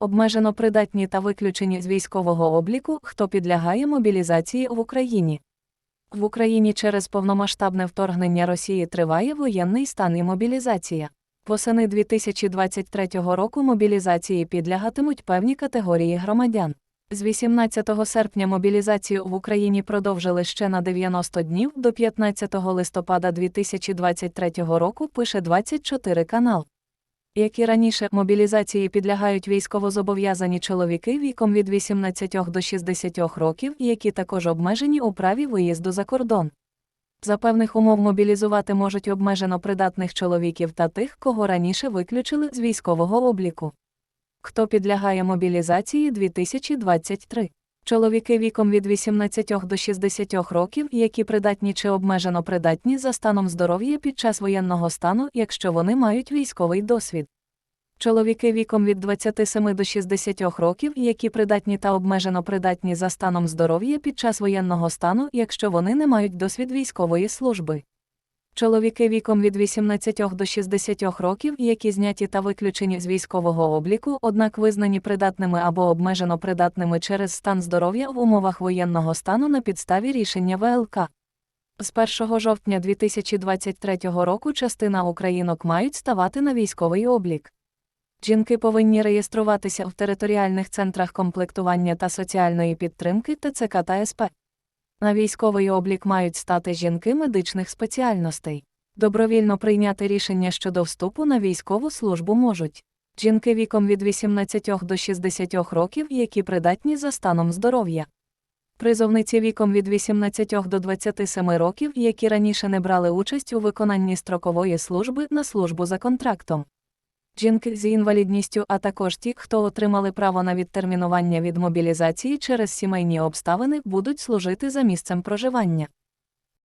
Обмежено придатні та виключені з військового обліку, хто підлягає мобілізації в Україні. В Україні через повномасштабне вторгнення Росії триває воєнний стан і мобілізація. Восени 2023 року мобілізації підлягатимуть певні категорії громадян. З 18 серпня мобілізацію в Україні продовжили ще на 90 днів до 15 листопада 2023 року пише 24 канал. Як і раніше, мобілізації підлягають військовозобов'язані чоловіки віком від 18 до 60 років, які також обмежені у праві виїзду за кордон. За певних умов мобілізувати можуть обмежено придатних чоловіків та тих, кого раніше виключили з військового обліку. Хто підлягає мобілізації 2023? Чоловіки віком від 18 до 60 років, які придатні чи обмежено придатні за станом здоров'я під час воєнного стану, якщо вони мають військовий досвід. Чоловіки віком від 27 до 60 років, які придатні та обмежено придатні за станом здоров'я під час воєнного стану, якщо вони не мають досвід військової служби. Чоловіки віком від 18 до 60 років, які зняті та виключені з військового обліку, однак визнані придатними або обмежено придатними через стан здоров'я в умовах воєнного стану на підставі рішення ВЛК. З 1 жовтня 2023 року частина українок мають ставати на військовий облік. Жінки повинні реєструватися в територіальних центрах комплектування та соціальної підтримки ТЦК та СП. На військовий облік мають стати жінки медичних спеціальностей. Добровільно прийняти рішення щодо вступу на військову службу можуть жінки віком від 18 до 60 років, які придатні за станом здоров'я. Призовниці віком від 18 до 27 років, які раніше не брали участь у виконанні строкової служби на службу за контрактом. Жінки з інвалідністю, а також ті, хто отримали право на відтермінування від мобілізації через сімейні обставини, будуть служити за місцем проживання.